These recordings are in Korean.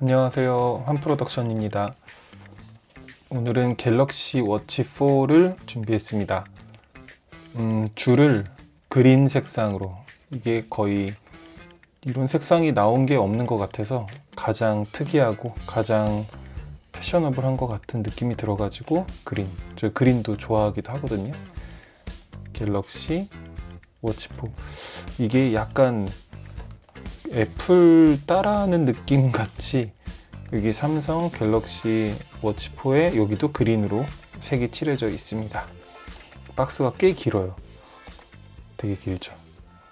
안녕하세요. 한프로덕션입니다. 오늘은 갤럭시 워치 4를 준비했습니다. 음, 줄을 그린 색상으로 이게 거의 이런 색상이 나온 게 없는 것 같아서 가장 특이하고 가장 패셔너블한 것 같은 느낌이 들어가지고 그린 저 그린도 좋아하기도 하거든요. 갤럭시 워치 4 이게 약간 애플 따라하는 느낌 같이 여기 삼성 갤럭시 워치 4에 여기도 그린으로 색이 칠해져 있습니다. 박스가 꽤 길어요. 되게 길죠.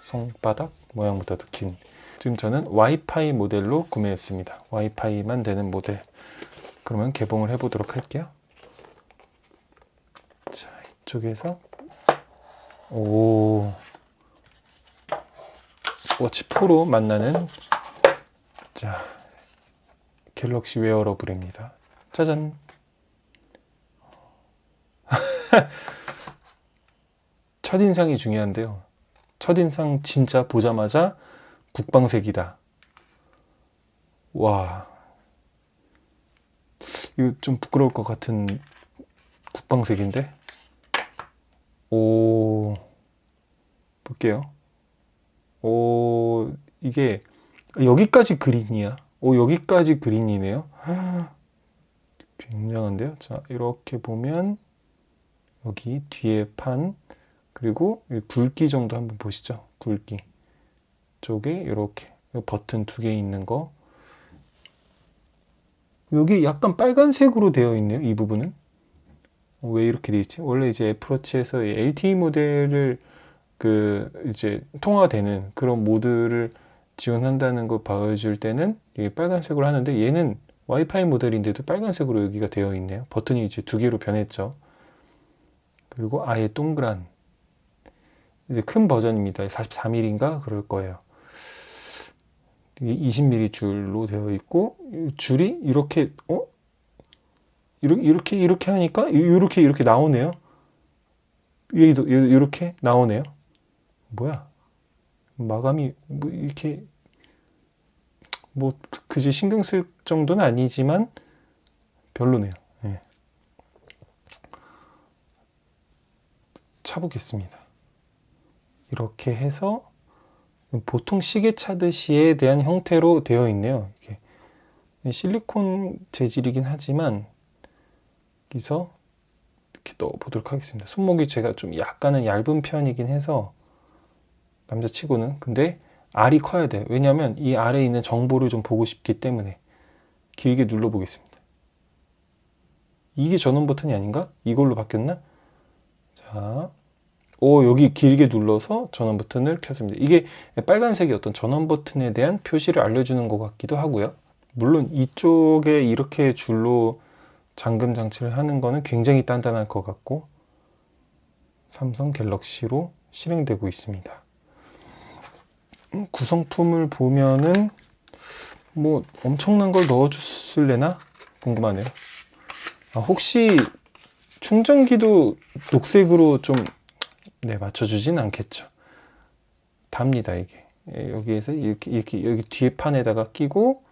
손바닥 모양보다도 긴. 지금 저는 와이파이 모델로 구매했습니다. 와이파이만 되는 모델. 그러면 개봉을 해보도록 할게요. 자, 이쪽에서 오 워치 4로 만나는 자 갤럭시 웨어러블입니다. 짜잔. 첫인상이 중요한데요. 첫인상 진짜 보자마자 국방색이다. 와. 이거 좀 부끄러울 것 같은 국방색인데? 오. 볼게요. 오, 이게 여기까지 그린이야. 오, 여기까지 그린이네요. 굉장한데요. 자, 이렇게 보면 여기 뒤에 판 그리고 굵기 정도 한번 보시죠. 굵기 쪽에 이렇게 버튼 두 개 있는 거 여기 약간 빨간색으로 되어 있네요. 이 부분은 왜 이렇게 되어 있지? 원래 이제 애플워치에서 LTE 모델을 그 이제 통화되는 그런 모드를 지원한다는 걸 보여줄 때는 이게 빨간색으로 하는데 얘는 와이파이 모델인데도 빨간색으로 여기가 되어 있네요. 버튼이 이제 두 개로 변했죠. 그리고 아예 동그란 이제 큰 버전입니다. 44mm인가 그럴 거예요. 이게 20mm 줄로 되어 있고 줄이 이렇게 어 이렇게 이렇게 이렇게 하니까 이렇게 이렇게 나오네요. 얘도 이렇게 나오네요. 뭐야? 마감이 뭐 이렇게 뭐 그지 신경 쓸 정도는 아니지만 별로네요. 네. 차보겠습니다. 이렇게 해서 보통 시계 차듯이에 대한 형태로 되어 있네요. 이게 실리콘 재질이긴 하지만 여기서 이렇게 넣어 보도록 하겠습니다. 손목이 제가 좀 약간은 얇은 편이긴 해서 남자치고는. 근데 알이 커야 돼요 왜냐하면 이 알에 있는 정보를 좀 보고 싶기 때문에 길게 눌러 보겠습니다. 이게 전원 버튼이 아닌가? 이걸로 바뀌었나? 자, 오 여기 길게 눌러서 전원 버튼을 켰습니다. 이게 빨간색이 어떤 전원 버튼에 대한 표시를 알려주는 것 같기도 하고요. 물론 이쪽에 이렇게 줄로 잠금 장치를 하는 거는 굉장히 단단할 것 같고 삼성 갤럭시로 실행되고 있습니다 구성품을 보면은 뭐 엄청난 걸 넣어줬을래나 궁금하네요. 아, 혹시 충전기도 녹색으로 좀 네, 맞춰주진 않겠죠. 답니다 이게 예, 여기에서 이렇게 이렇게 여기 뒤에 판에다가 끼고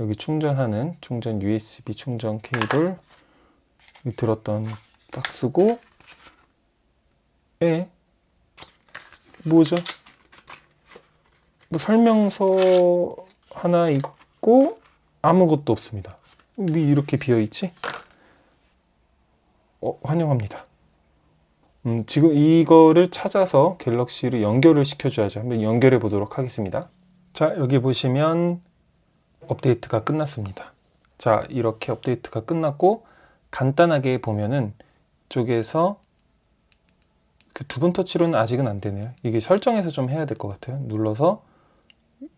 여기 충전하는 충전 USB 충전 케이블 들었던 박스고 에 뭐죠? 뭐 설명서 하나 있고 아무것도 없습니다. 왜 이렇게 비어 있지? 어, 환영합니다. 음, 지금 이거를 찾아서 갤럭시를 연결을 시켜줘야죠. 한번 연결해 보도록 하겠습니다. 자, 여기 보시면 업데이트가 끝났습니다. 자, 이렇게 업데이트가 끝났고 간단하게 보면은 쪽에서 그 두 번 터치로는 아직은 안 되네요. 이게 설정해서 좀 해야 될 것 같아요. 눌러서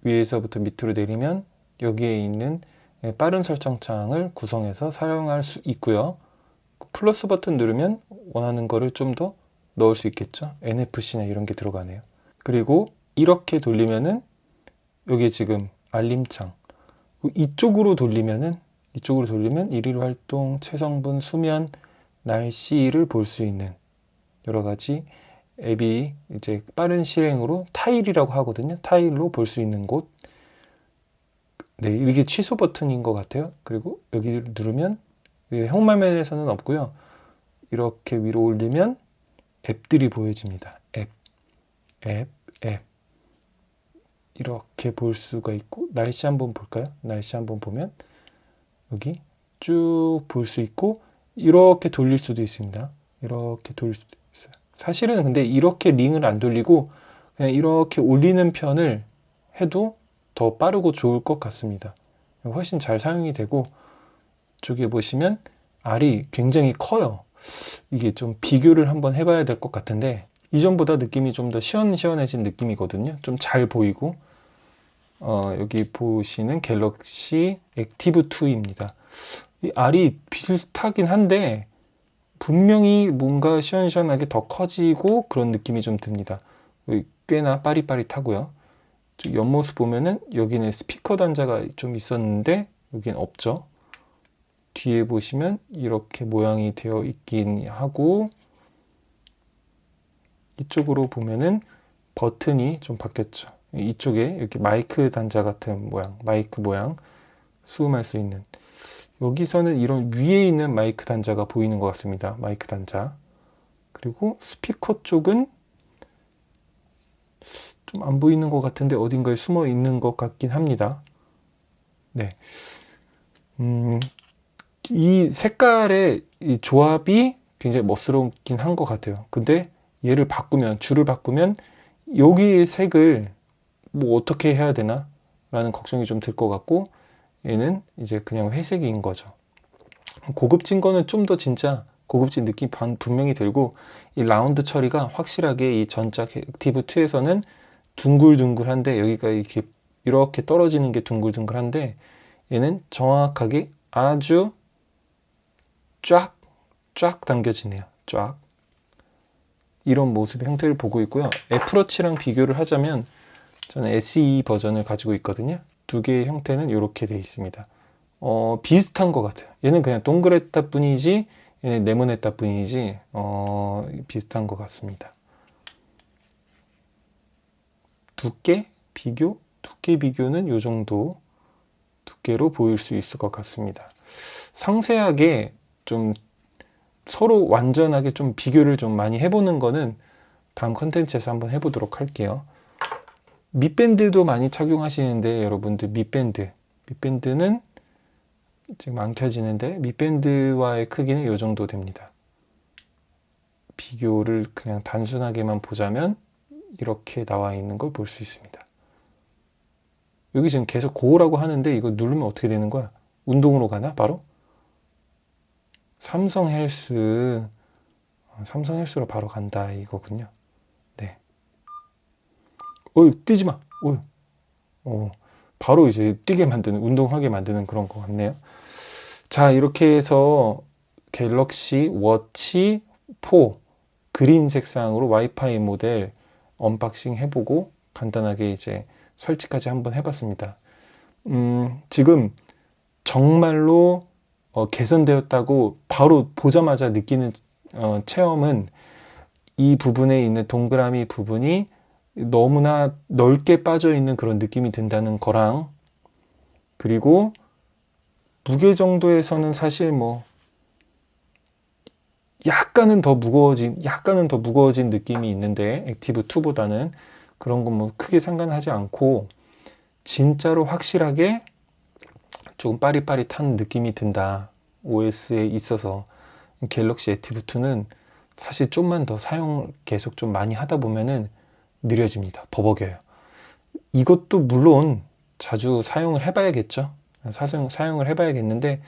위에서부터 밑으로 내리면 여기에 있는 예, 빠른 설정창을 구성해서 사용할 수 있고요. 플러스 버튼 누르면 원하는 거를 좀 더 넣을 수 있겠죠. NFC나 이런 게 들어가네요. 그리고 이렇게 돌리면은 여기 지금 알림창 이쪽으로 돌리면은 이쪽으로 돌리면 일일 활동, 체성분, 수면, 날씨를 볼 수 있는 여러 가지 앱이 이제 빠른 실행으로 타일이라고 하거든요. 타일로 볼 수 있는 곳. 네, 이게 취소 버튼인 것 같아요. 그리고 여기를 누르면 여기 형화면에서는 없고요. 이렇게 위로 올리면 앱들이 보여집니다. 앱, 앱, 앱. 이렇게 볼 수가 있고 날씨 한번 볼까요? 날씨 한번 보면 여기 쭉 볼 수 있고 이렇게 돌릴 수도 있습니다. 이렇게 돌릴 수도. 사실은 근데 이렇게 링을 안 돌리고 그냥 이렇게 올리는 편을 해도 더 빠르고 좋을 것 같습니다. 훨씬 잘 사용이 되고 쪽에 보시면 알이 굉장히 커요. 이게 좀 비교를 한번 해봐야 될 것 같은데 이전보다 느낌이 좀 더 시원시원해진 느낌이거든요. 좀 잘 보이고 어, 여기 보시는 갤럭시 액티브 2입니다. 이 알이 비슷하긴 한데 분명히 뭔가 시원시원하게 더 커지고 그런 느낌이 좀 듭니다. 여기 꽤나 빠릿빠릿하고요. 저 옆모습 보면은 여기는 스피커 단자가 좀 있었는데 여기는 없죠. 뒤에 보시면 이렇게 모양이 되어 있긴 하고 이쪽으로 보면은 버튼이 좀 바뀌었죠. 이쪽에 이렇게 마이크 단자 같은 모양, 마이크 모양 수음할 수 있는 여기서는 이런 위에 있는 마이크 단자가 보이는 것 같습니다. 마이크 단자. 그리고 스피커 쪽은 좀 안 보이는 것 같은데 어딘가에 숨어 있는 것 같긴 합니다. 네. 음, 이 색깔의 이 조합이 굉장히 멋스럽긴 한 것 같아요. 근데 얘를 바꾸면, 줄을 바꾸면 여기의 색을 뭐 어떻게 해야 되나? 라는 걱정이 좀 들 것 같고 얘는 이제 그냥 회색인 거죠. 고급진 거는 좀 더 진짜 고급진 느낌 분명히 들고 이 라운드 처리가 확실하게 이 전작 액티브 2에서는 둥글둥글한데 여기가 이렇게 이렇게 떨어지는 게 둥글둥글한데 얘는 정확하게 아주 쫙 쫙 당겨지네요. 쫙 이런 모습의 형태를 보고 있고요. 애플워치랑 비교를 하자면 저는 SE 버전을 가지고 있거든요. 두 개의 형태는 이렇게 되어 있습니다. 어, 비슷한 것 같아요. 얘는 그냥 동그랬다 뿐이지, 얘는 네모냈다 뿐이지, 어, 비슷한 것 같습니다. 두께 비교? 두께 비교는 이 정도 두께로 보일 수 있을 것 같습니다. 상세하게 좀 서로 완전하게 좀 비교를 좀 많이 해보는 거는 다음 컨텐츠에서 한번 해보도록 할게요. 밑밴드도 많이 착용하시는데 여러분들 밑밴드 밑밴드는 지금 안 켜지는데 밑밴드와의 크기는 이 정도 됩니다. 비교를 그냥 단순하게만 보자면 이렇게 나와 있는 걸 볼 수 있습니다. 여기 지금 계속 고라고 하는데 이거 누르면 어떻게 되는 거야? 운동으로 가나 바로? 삼성 헬스 어, 삼성 헬스로 바로 간다 이거군요. 네. 어이 뛰지 마. 어이. 어. 바로 이제 뛰게 만드는 운동하게 만드는 그런 것 같네요. 자 이렇게 해서 갤럭시 워치 4 그린 색상으로 와이파이 모델 언박싱 해보고 간단하게 이제 설치까지 한번 해봤습니다. 음, 지금 정말로 어, 개선되었다고 바로 보자마자 느끼는 어, 체험은 이 부분에 있는 동그라미 부분이 너무나 넓게 빠져 있는 그런 느낌이 든다는 거랑 그리고 무게 정도에서는 사실 뭐 약간은 더 무거워진 약간은 더 무거워진 느낌이 있는데 액티브 2보다는 그런 건 뭐 크게 상관하지 않고 진짜로 확실하게 조금 빠릿빠릿한 느낌이 든다. OS에 있어서 갤럭시 액티브 2는 사실 좀만 더 사용 계속 좀 많이 하다 보면은 느려집니다. 버벅여요. 이것도 물론 자주 사용을 해봐야겠죠. 사용, 사용을 해봐야겠는데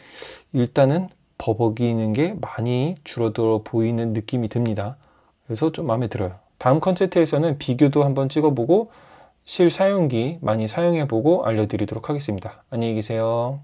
일단은 버벅이는 게 많이 줄어들어 보이는 느낌이 듭니다. 그래서 좀 마음에 들어요. 다음 컨텐츠에서는 비교도 한번 찍어보고 실 사용기 많이 사용해보고 알려드리도록 하겠습니다. 안녕히 계세요.